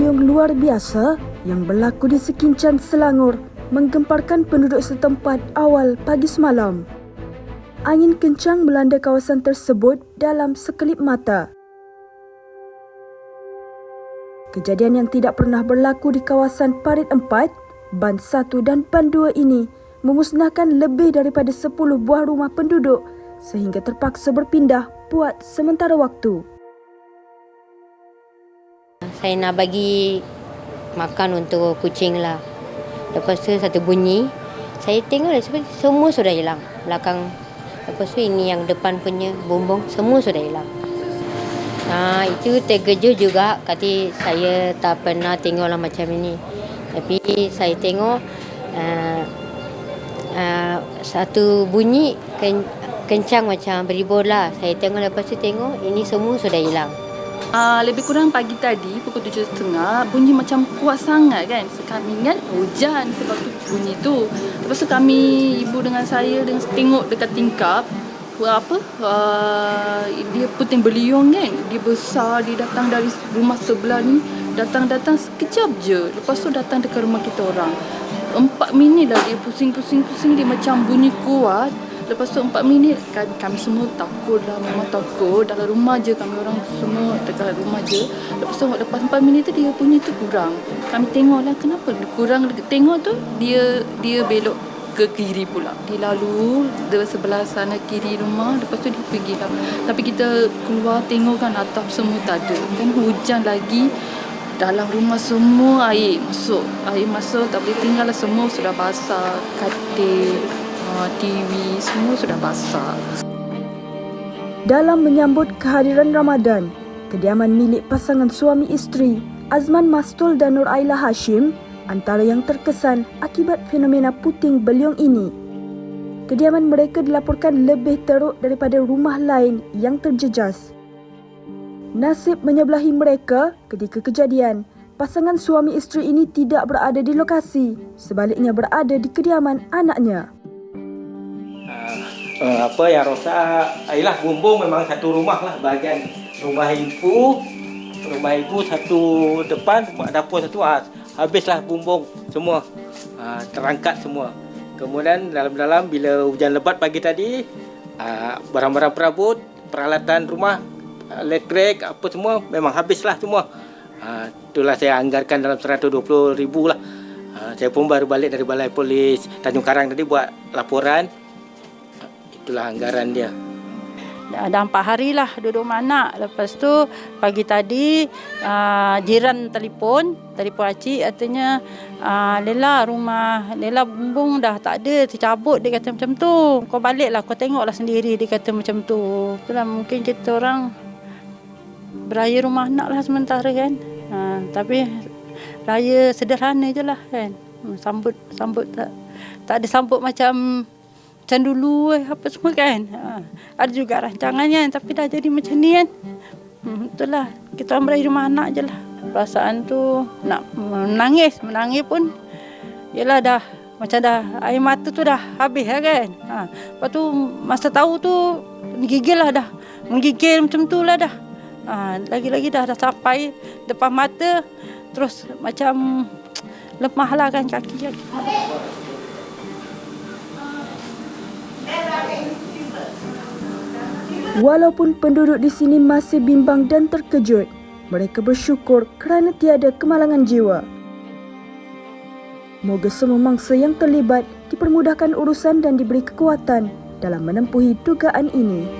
beliung luar biasa yang berlaku di Sekincan, Selangor menggemparkan penduduk setempat awal pagi semalam. Angin kencang melanda kawasan tersebut dalam sekelip mata. Kejadian yang tidak pernah berlaku di kawasan Parit 4, Ban 1 dan Ban 2 ini memusnahkan lebih daripada 10 buah rumah penduduk sehingga terpaksa berpindah buat sementara waktu. Saya nak bagi makan untuk kucing lah. Lepas tu satu bunyi, saya tengok lah semua sudah hilang. Belakang Lepas tu ini yang depan punya bumbung semua sudah hilang. Ha, itu terkejut juga kata saya tak pernah tengoklah macam ini. Tapi saya tengok uh, uh, satu bunyi ken, kencang macam beribur lah. Saya tengok lepas tu tengok ini semua sudah hilang. Uh, lebih kurang pagi tadi pukul tujuh setengah bunyi macam kuat sangat kan. So, kami ingat hujan sebab tu bunyi tu. Lepas tu kami ibu dengan saya dan tengok dekat tingkap apa uh, dia puting beliung kan. Dia besar dia datang dari rumah sebelah ni datang-datang sekejap je. Lepas tu datang dekat rumah kita orang. Empat minit lah dia pusing-pusing-pusing dia macam bunyi kuat. Lepas tu empat minit kan, kami semua takut lah memang takut dalam rumah je kami orang semua dekat rumah je. Lepas tu lepas empat minit tu dia punya tu kurang. Kami tengok lah kenapa kurang tengok tu dia dia belok ke kiri pula. Dia lalu dari sebelah sana kiri rumah lepas tu dia pergi lah. Tapi kita keluar tengok kan atap semua tak ada. Kan hujan lagi dalam rumah semua air masuk. Air masuk tak boleh tinggal lah semua sudah basah. Katil, TV semua sudah basah. Dalam menyambut kehadiran Ramadan, kediaman milik pasangan suami isteri Azman Mastul dan Nur Aila Hashim antara yang terkesan akibat fenomena puting beliung ini. Kediaman mereka dilaporkan lebih teruk daripada rumah lain yang terjejas. Nasib menyebelahi mereka ketika kejadian, pasangan suami isteri ini tidak berada di lokasi, sebaliknya berada di kediaman anaknya uh, apa yang rosak ialah bumbung memang satu rumah lah bahagian rumah ibu. Rumah ibu satu depan dapur satu uh, habislah bumbung semua. Uh, terangkat semua. Kemudian dalam-dalam bila hujan lebat pagi tadi uh, barang-barang perabot peralatan rumah elektrik apa semua memang habislah semua. Uh, itulah saya anggarkan dalam 120 ribu lah. Uh, saya pun baru balik dari balai polis Tanjung Karang tadi buat laporan itulah anggaran dia. Dah, empat hari lah duduk mana. Lepas tu pagi tadi uh, jiran telefon, telefon acik katanya uh, Lela rumah, Lela bumbung dah tak ada, tercabut dia kata macam tu. Kau balik lah, kau tengok lah sendiri dia kata macam tu. Itulah mungkin kita orang beraya rumah anak lah sementara kan. Uh, tapi raya sederhana je lah kan. Sambut, sambut tak, tak ada sambut macam macam dulu eh, apa semua kan. Ha. Ada juga rancangan kan tapi dah jadi macam ni kan. Hmm, itulah kita orang berakhir rumah anak je lah. Perasaan tu nak menangis, menangis pun yalah dah macam dah air mata tu dah habis lah kan. Ha. Lepas tu masa tahu tu gigil lah dah. Menggigil macam tu lah dah. Ha. Lagi-lagi dah, dah sampai depan mata terus macam lemah lah kan kaki-kaki. Walaupun penduduk di sini masih bimbang dan terkejut, mereka bersyukur kerana tiada kemalangan jiwa. Moga semua mangsa yang terlibat dipermudahkan urusan dan diberi kekuatan dalam menempuhi dugaan ini.